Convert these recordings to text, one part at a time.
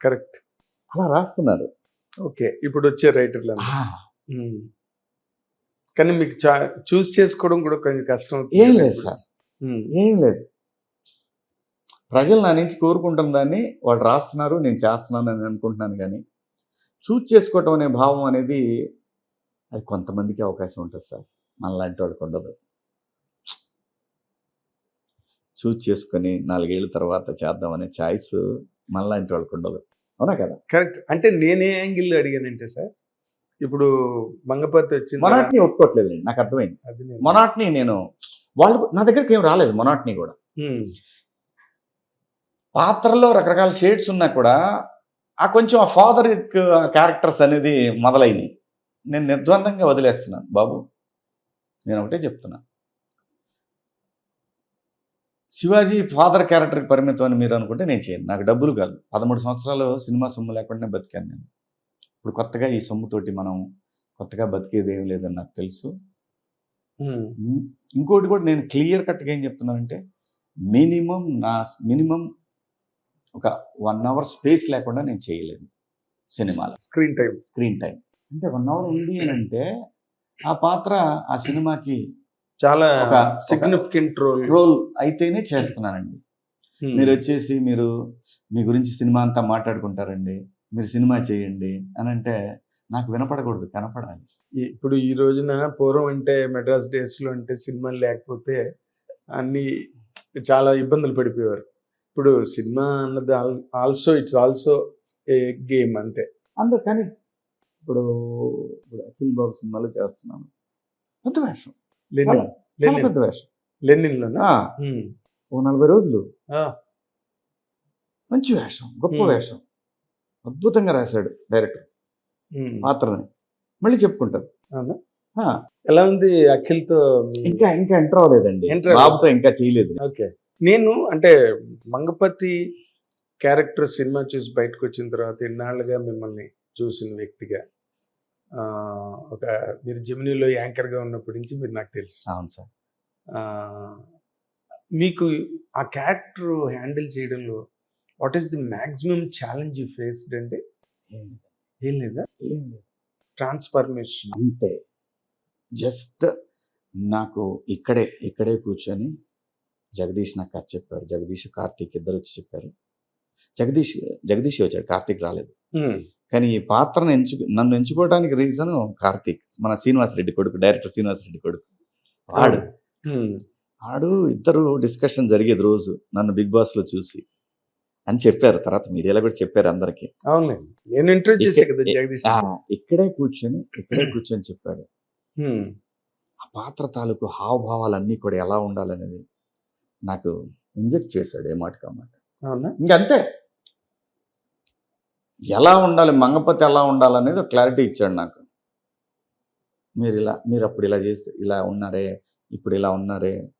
Correct. అలా రాస్తున్నారు. Okay ఇప్పుడు వచ్చే రైటర్లు కానీ మీకు చూస్ చేసుకోవడం కూడా కొంచెం కష్టం. ఏం లేదు. సార్. ఏం లేదు. ప్రజలు నా నుంచి కోరుకుంటున్న దాన్ని వాళ్ళు రాస్తున్నారు నేను చేస్తున్నాను అని అనుకుంటున్నాను కానీ చూజ్ చేసుకోవటం అనే భావం అనేది అది కొంతమందికి అవకాశం ఉంటుంది సార్. మనలాంటి వాళ్ళకి ఉండదు. చూజ్ చేసుకొని నాలుగేళ్ళ తర్వాత చేద్దామనే ఛాయిస్ మనలాంటి వాళ్ళకి ఉండదు అవునా కదా? కరెక్ట్. అంటే నేనే యాంగిల్ అడిగానంటే సార్ ఇప్పుడు మంగపతి వచ్చింది. మొనాట్ని ఒప్పుకోవట్లేదు నాకు అర్థమైంది. మొనాట్ని నేను వాళ్ళు నా దగ్గరికి ఏం రాలేదు మొనాట్ని కూడా. పాత్రలో రకరకాల షేడ్స్ ఉన్నా కూడా ఆ కొంచెం ఆ ఫాదర్ క్యారెక్టర్స్ అనేది మొదలైనవి నేను నిర్ద్వందంగా వదిలేస్తున్నాను బాబు. నేను ఒకటే చెప్తున్నా. శివాజీ ఫాదర్ క్యారెక్టర్కి పరిమితం అని మీరు అనుకుంటే నేను చేయను. నాకు డబ్బులు కాదు. పదమూడు సంవత్సరాలు సినిమా సొమ్ము లేకుండా బతికాను నేను. ఇప్పుడు కొత్తగా ఈ సొమ్ముతోటి మనం కొత్తగా బతికేది ఏం లేదని నాకు తెలుసు. ఇంకోటి కూడా నేను క్లియర్ కట్గా ఏం చెప్తున్నానంటే మినిమం నా మినిమం ఒక వన్ అవర్ స్పేస్ లేకుండా నేను చేయలేను సినిమాలో. స్క్రీన్ టైం స్క్రీన్ టైం అంటే వన్ అవర్ ఉంది అని అంటే ఆ పాత్ర ఆ సినిమాకి చాలా ఒక- సిగ్నిఫికెంట్ రోల్ రోల్ అయితేనే చేస్తున్నానండి మీరు వచ్చేసి మీరు మీ గురించి సినిమా అంతా మాట్లాడుకుంటారండి. మీరు సినిమా చేయండి అని అంటే నాకు వినపడకూడదు కనపడాలి. ఇప్పుడు ఈ రోజున పూర్వం అంటే మెడ్రాస్ డేస్లో అంటే సినిమాలు లేకపోతే అన్ని చాలా ఇబ్బందులు పడిపోయేవారు. ఇప్పుడు సినిమా అన్నది also it's also a game అంతే. అందరు కానీ ఇప్పుడు ఇప్పుడు అఖిల్ బాబు సినిమాలో చేస్తున్నాను. పెద్ద వేషం. చాలా లెనిన్. పెద్ద వేషం. ఓ నలభై రోజులు. మంచి వేషం గొప్ప. వేషం. అద్భుతంగా రాశాడు డైరెక్టర్. ఉమ్. పాత్రని. మళ్ళీ చెప్పుకుంటారు ఎలా ఉంది అఖిల్తో మీ- ఇంకా ఇంకా ఎంటర్ అవ్వలేదండి. బాబుతో ఇంకా చేయలేదు. ఓకే. నేను అంటే మంగపతి క్యారెక్టర్ సినిమా చూసి బయటకు వచ్చిన తర్వాత ఎన్నాళ్ళుగా మిమ్మల్ని చూసిన వ్యక్తిగా ఒక మీరు జమినీలో యాంకర్గా ఉన్నప్పటి నుంచి మీరు నాకు తెలుసు. అవును సార్. మీకు ఆ క్యారెక్టర్ హ్యాండిల్ చేయడంలో what is the maximum challenge you faced అంటే? ఏం లేదా. ట్రాన్స్ఫర్మేషన్. అంతే. జస్ట్ నాకు ఇక్కడే ఇక్కడే కూర్చొని జగదీష్ నాకు కథ చెప్పాడు. జగదీష్ కార్తీక్ ఇద్దరు వచ్చి చెప్పారు. జగదీష్ జగదీష్ వచ్చాడు. కార్తీక్ రాలేదు. కానీ ఈ పాత్రను ఎంచు నన్ను ఎంచుకోవడానికి రీజన్ కార్తీక్ మన శ్రీనివాస్ రెడ్డి కొడుకు డైరెక్టర్ శ్రీనివాస్ రెడ్డి కొడుకు. వాడు. ఆడు ఇద్దరు డిస్కషన్ జరిగేది రోజు నన్ను బిగ్ బాస్లో చూసి అని చెప్పారు. తర్వాత మీడియాలో కూడా చెప్పారు అందరికి. ఇక్కడ- కూర్చొని ఇక్కడే కూర్చొని చెప్పాడు. ఆ పాత్ర తాలూకు హావభావాలన్నీ కూడా ఎలా ఉండాలనేది నాకు ఇంజెక్ట్ చేశాడు ఏ మాట. కామాట అవునా? ఇంకంతే. ఎలా ఉండాలి మంగపతి ఎలా ఉండాలనేది క్లారిటీ ఇచ్చాడు నాకు. మీరు ఇలా మీరు అప్పుడు ఇలా చేస్తే ఇలా ఉన్నారే ఇప్పుడు ఇలా ఉన్నారే.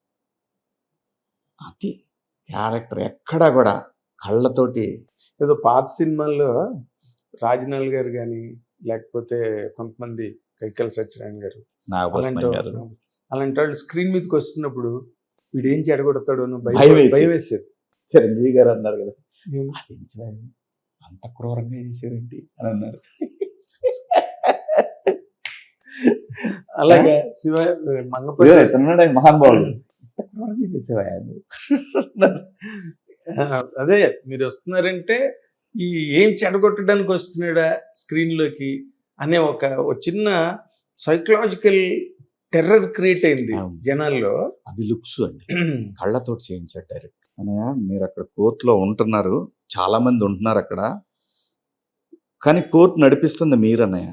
అది క్యారెక్టర్ ఎక్కడా కూడా కళ్ళతోటి. ఏదో పాత సినిమాల్లో రాజనాల్ గారు కానీ లేకపోతే కొంతమంది కైకల్ సత్యనారాయణ గారు అలాంటి వాళ్ళు- స్క్రీన్ మీదకి వస్తున్నప్పుడు వీడు ఏం చెడగొడతాడు భయం భయం వేసి. భయం వేసేది చిరంజీవి గారు అన్నారు కదా. అంత క్రూరంగా చేశారేంటి అని అన్నారు. అలాగే శివ ఆయన మహానుభావుడు. క్రూరంగా చేసేవా అదే మీరు వస్తున్నారంటే ఈ ఏం చెడగొట్టడానికి వస్తున్నాడా స్క్రీన్లోకి అనే ఒక చిన్న సైకలాజికల్ టెర్రర్ క్రియేట్ అయింది. జనాల్లో. అది లుక్స్ అండి. కళ్ళతోటి చేయించాడు డైరెక్ట్. అన్నయ్య మీరు అక్కడ కోర్టులో ఉంటున్నారు. చాలా మంది ఉంటున్నారు అక్కడ. కానీ కోర్టు నడిపిస్తుంది మీరు అన్నయ్య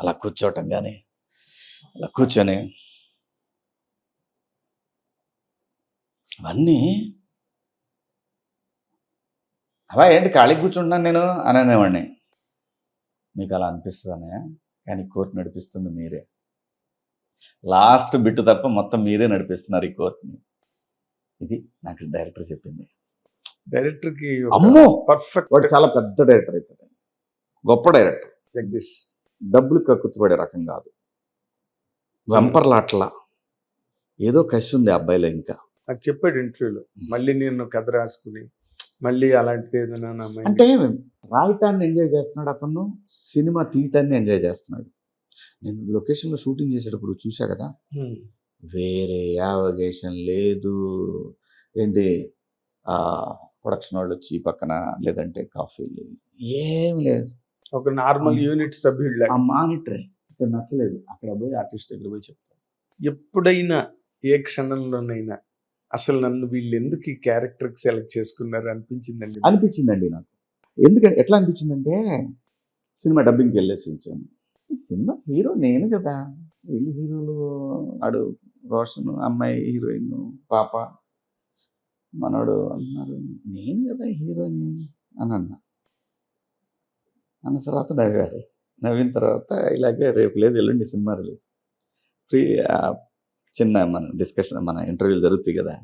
అలా కూర్చోవటం కానీ అలా కూర్చొని. అవన్నీ అవా ఏంటి ఖాళీ కూర్చుంటున్నాను నేను? అని అనేవాడిని. మీకు అలా అనిపిస్తుంది అన్నయ్య కానీ కోర్టు నడిపిస్తుంది మీరే. లాస్ట్ బిట్టు తప్ప మొత్తం మీరే నడిపిస్తున్నారు ఈ కోర్టుని. ఇది నాకు డైరెక్టర్ చెప్పింది. డైరెక్టర్కి అమ్మో! పర్ఫెక్ట్ వాడు చాలా పెద్ద డైరెక్టర్ అవుతాడు గొప్ప డైరెక్టర్. జగదీష్. డబ్బులు కక్కుతుపడే రకం కాదు. వెంపర్లాట్లా ఏదో కసి ఉంది అబ్బాయిలో ఇంకా. నాకు చెప్పాడు ఇంటర్వ్యూలో. మళ్ళీ నేను కథ రాసుకుని మళ్ళీ అలాంటిది ఏదైనా అంటే రాయటాన్ని ఎంజాయ్ చేస్తున్నాడు అతను సినిమా తీయటాన్ని ఎంజాయ్ చేస్తున్నాడు. నేను లొకేషన్లో షూటింగ్ చేసేటప్పుడు చూసా కదా. వేరే యావగేషన్ లేదు. ఏంటి? ఆ ప్రొడక్షన్ వాళ్ళు వచ్చి పక్కన లేదంటే కాఫీలు ఏం లేదు. ఒక నార్మల్. యూనిట్ సభ్యుడు ఆ మానిటరే. ఇక్కడ నచ్చలేదు. అక్కడ పోయి ఆర్టిస్ట్ దగ్గర పోయి చెప్తాను ఎప్పుడైనా ఏ క్షణంలోనైనా అసలు నన్ను వీళ్ళు ఎందుకు ఈ క్యారెక్టర్ సెలెక్ట్ చేసుకున్నారు అనిపించిందండి అనిపించిందండి నాకు. ఎందుకంటే ఎట్లా అనిపించిందంటే సినిమా డబ్బింగ్కి వెళ్ళేసి ఈ సినిమా హీరో నేను కదా. వీళ్ళు హీరోలు వాడు రోషన్ అమ్మాయి హీరోయిన్ పాప మనోడు అన్నారు నేను కదా హీరోని అని అన్నా. అన్న తర్వాత నవ్వారు నవ్విన తర్వాత ఇలాగే రేపు లేదు ఎల్లుండి సినిమా రిలీజ్. ఫ్రీ చిన్న మన డిస్కషన్ మన ఇంటర్వ్యూలు జరుగుతాయి కదా.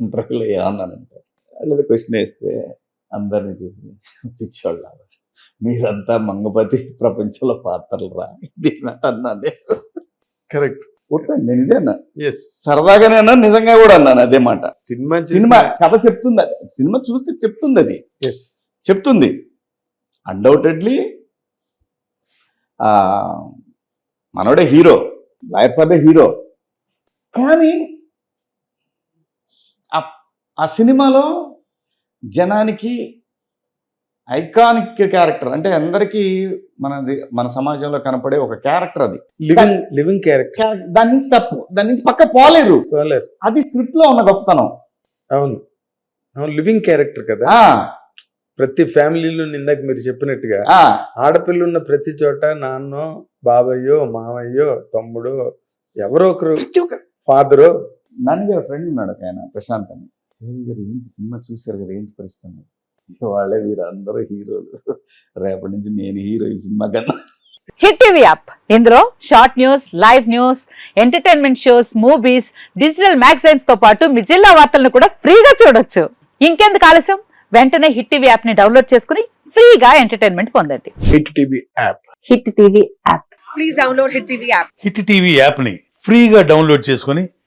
ఇంటర్వ్యూలో ఏమన్నానంటే లేదా క్వశ్చన్ వేస్తే అందరిని చూసి పిచ్చోళ్ళ మీరంతా మంగపతి ప్రపంచంలో పాత్రలు రా అన్నాను కరెక్ట్. కొట్టండి నేను ఇదే అన్నా సరదాగానే అన్నా నిజంగా కూడా అన్నాను అదే మాట. సినిమా సినిమా కథ చెప్తుంది అది సినిమా చూస్తే చెప్తుంది అది. ఎస్ చెప్తుంది. అన్డౌటెడ్లీ మనోడే హీరో లాయర్ సాబే హీరో. కానీ ఆ సినిమాలో జనానికి ఐకానిక్ క్యారెక్టర్ అంటే అందరికీ మనది మన సమాజంలో కనపడే ఒక క్యారెక్టర్ అది. లివింగ్ లివింగ్ క్యారెక్టర్ క్యా- దాని నుంచి తప్పు. దాని నుంచి పక్క పోలేరు. అది స్క్రిప్ట్లో ఉన్న గొప్పతనం. అవును. అవును లివింగ్ క్యారెక్టర్ కదా. ప్రతి ఫ్యామిలీలో ఇందాక మీరు చెప్పినట్టుగా ఆడపిల్ల ఉన్న ప్రతి చోట నాన్నో బాబయ్యో మామయ్యో తమ్ముడు ఎవరో ఒకరు ఫాదరు. నన్ను ఫ్రెండ్ ఉన్నాడు ఆయన ప్రశాంత్ అని. "ఏయ్ గారు ఏంటి సినిమా చూశారు కదా ఏంటి పరిస్థితి అన్నాడు. "ఇక వాళ్ళే వీరు అందరూ హీరోలు. రేపటి నుంచి నేను హీరో ఈ సినిమా కన్నా. Hit TV app. ఇందులో short news live news entertainment shows movies digital మ్యాగజైన్స్తో పాటు మీ జిల్లా వార్తలను కూడా ఫ్రీగా చూడొచ్చు. ఇంకెందుకు ఆలస్యం? వెంటనే హిట్ టీవీ యాప్ని డౌన్లోడ్ చేసుకుని ఫ్రీగా ఎంటర్టైన్మెంట్ పొందండి. Hit TV app. Hit TV app. Please download Hit TV app. Hit TV యాప్ని ఫ్రీగా డౌన్లోడ్ చేసుకొని